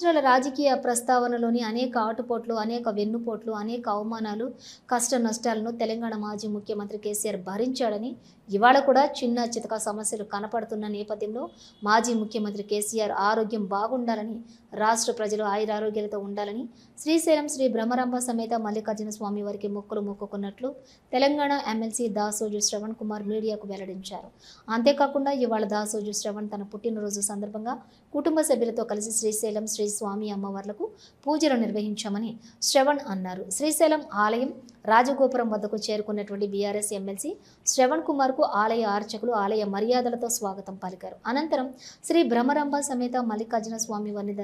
రాష్ట్రాల రాజకీయ ప్రస్తావనలోని అనేక ఆటుపోట్లు అనేక వెన్నుపోట్లు అనేక అవమానాలు కష్ట నష్టాలను తెలంగాణ మాజీ ముఖ్యమంత్రి కేసీఆర్ భరించాడని ఇవాళ కూడా చిన్న చితక సమస్యలు కనపడుతున్న నేపథ్యంలో మాజీ ముఖ్యమంత్రి కేసీఆర్ ఆరోగ్యం బాగుండాలని రాష్ట్ర ప్రజలు ఆయురారోగ్యాలతో ఉండాలని శ్రీశైలం శ్రీ బ్రహ్మరంభ సమేత మల్లికార్జున స్వామి వారికి మొక్కులు మొక్కుకున్నట్లు తెలంగాణ ఎమ్మెల్సీ దాసోజు శ్రవణ్ కుమార్ మీడియాకు వెల్లడించారు. అంతేకాకుండా ఇవాళ దాసోజు శ్రవణ్ తన పుట్టినరోజు సందర్భంగా కుటుంబ సభ్యులతో కలిసి శ్రీశైలం శ్రీ స్వామి అమ్మవార్లకు పూజలు నిర్వహించామని శ్రవణ్ అన్నారు. శ్రీశైలం ఆలయం రాజగోపురం వద్దకు చేరుకున్నటువంటి బీఆర్ఎస్ ఎమ్మెల్సీ శ్రవణ్ కుమార్కు ఆలయ ఆర్చకులు ఆలయ మర్యాదలతో స్వాగతం పలికారు. అనంతరం శ్రీ భ్రమరంభ సమేత మల్లికార్జున స్వామి వారిని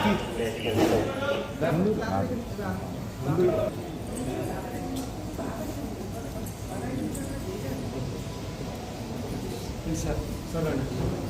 Sir, sir, sir.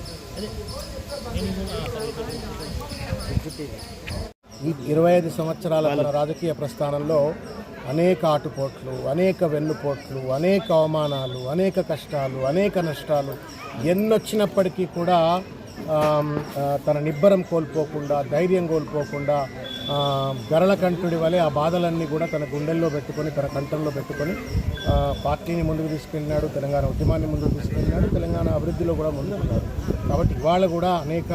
ఈ ఇరవై ఐదు సంవత్సరాల తన రాజకీయ ప్రస్థానంలో అనేక ఆటుపోట్లు అనేక వెన్నుపోట్లు అనేక అవమానాలు అనేక కష్టాలు అనేక నష్టాలు ఎన్నొచ్చినప్పటికీ కూడా తన నిబ్బరం కోల్పోకుండా ధైర్యం కోల్పోకుండా గరళ కంఠుడి వలె ఆ బాధలన్నీ కూడా తన గుండెల్లో పెట్టుకొని తన కంఠంలో పెట్టుకొని పార్టీని ముందుకు తీసుకెళ్ళినాడు తెలంగాణ ఉద్యమాన్ని ముందుకు తీసుకెళ్ళినాడు తెలంగాణ అభివృద్ధిలో కూడా ముందుకున్నాడు కాబట్టి ఇవాళ కూడా అనేక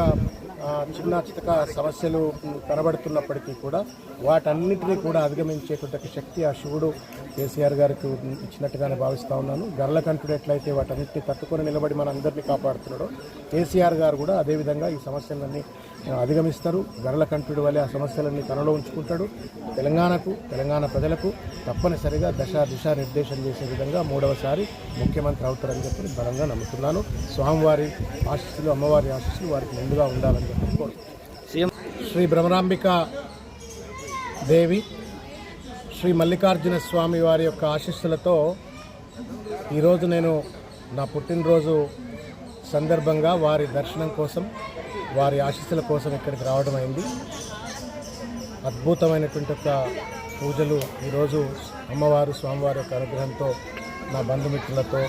చిన్న చితక సమస్యలు కనబడుతున్నప్పటికీ కూడా వాటన్నిటినీ కూడా అధిగమించేటువంటి శక్తి ఆ శివుడు కేసీఆర్ గారికి ఇచ్చినట్టుగానే భావిస్తూ ఉన్నాను. గర్లకంఠుడు ఎట్లయితే వాటన్నిటిని తట్టుకొని నిలబడి మన అందరినీ కాపాడుతున్నాడో కేసీఆర్ గారు కూడా అదేవిధంగా ఈ సమస్యలన్నీ అధిగమిస్తారు. గర్లకంఠుడి వలె ఆ సమస్యలన్నీ తనలో ఉంచుకుంటాడు. తెలంగాణకు తెలంగాణ ప్రజలకు తప్పనిసరిగా దశ దిశ నిర్దేశం చేసే విధంగా మూడవసారి ముఖ్యమంత్రి అవుతారని చెప్పి బలంగా నమ్ముతున్నాను. స్వామివారి ఆశీస్సులు అమ్మవారి ఆశీస్సులు వారికి ముందుగా ఉండాలని చెప్పి కోరుతున్నాను శ్రీ భ్రమరాంబిక దేవి శ్రీ మల్లికార్జున స్వామి వారి యొక్క ఆశీస్సులతో ఈరోజు నేను నా పుట్టినరోజు సందర్భంగా వారి దర్శనం కోసం వారి ఆశీస్సుల కోసం ఇక్కడికి రావడం అయింది. అద్భుతమైనటువంటి ఒక పూజలు ఈరోజు అమ్మవారు స్వామివారి యొక్క అనుగ్రహంతో నా బంధుమిత్రులతో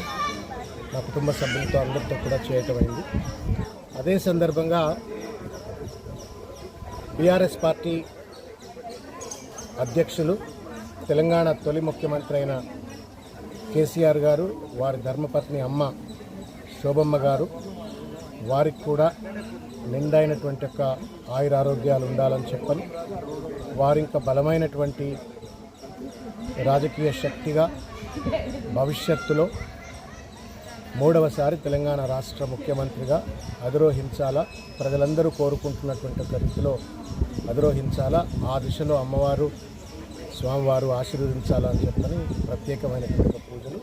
నా కుటుంబ సభ్యులతో అందరితో కూడా చేయటం అయింది. అదే సందర్భంగా బీఆర్ఎస్ పార్టీ అధ్యక్షులు తెలంగాణ తొలి ముఖ్యమంత్రి అయిన కేసీఆర్ గారు వారి ధర్మపత్ని అమ్మ శోభమ్మ గారు వారికి కూడా నిండైనటువంటి యొక్క ఆయురారోగ్యాలు ఉండాలని చెప్పని వారి ఇంకా బలమైనటువంటి రాజకీయ శక్తిగా భవిష్యత్తులో మూడవసారి తెలంగాణ రాష్ట్ర ముఖ్యమంత్రిగా అధిరోహించాలా ప్రజలందరూ కోరుకుంటున్నటువంటి ఒక రీతిలో అధిరోహించాలా ఆ దిశలో అమ్మవారు స్వామివారు ఆశీర్వదించాలని చెప్పని ప్రత్యేకమైనటువంటి పూజలు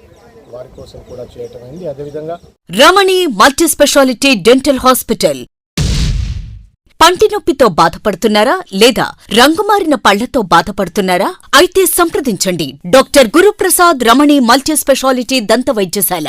వారి కోసం కూడా చేయటం అయింది. అదేవిధంగా Ramani multi speciality dental hospital. పంటి నొప్పితో బాధపడుతున్నారా లేదా రంగుమారిన పళ్ళతో బాధపడుతున్నారా? అయితే సంప్రదించండి. Doctor Guruprasad Ramani multi speciality దంత వైద్యశాల.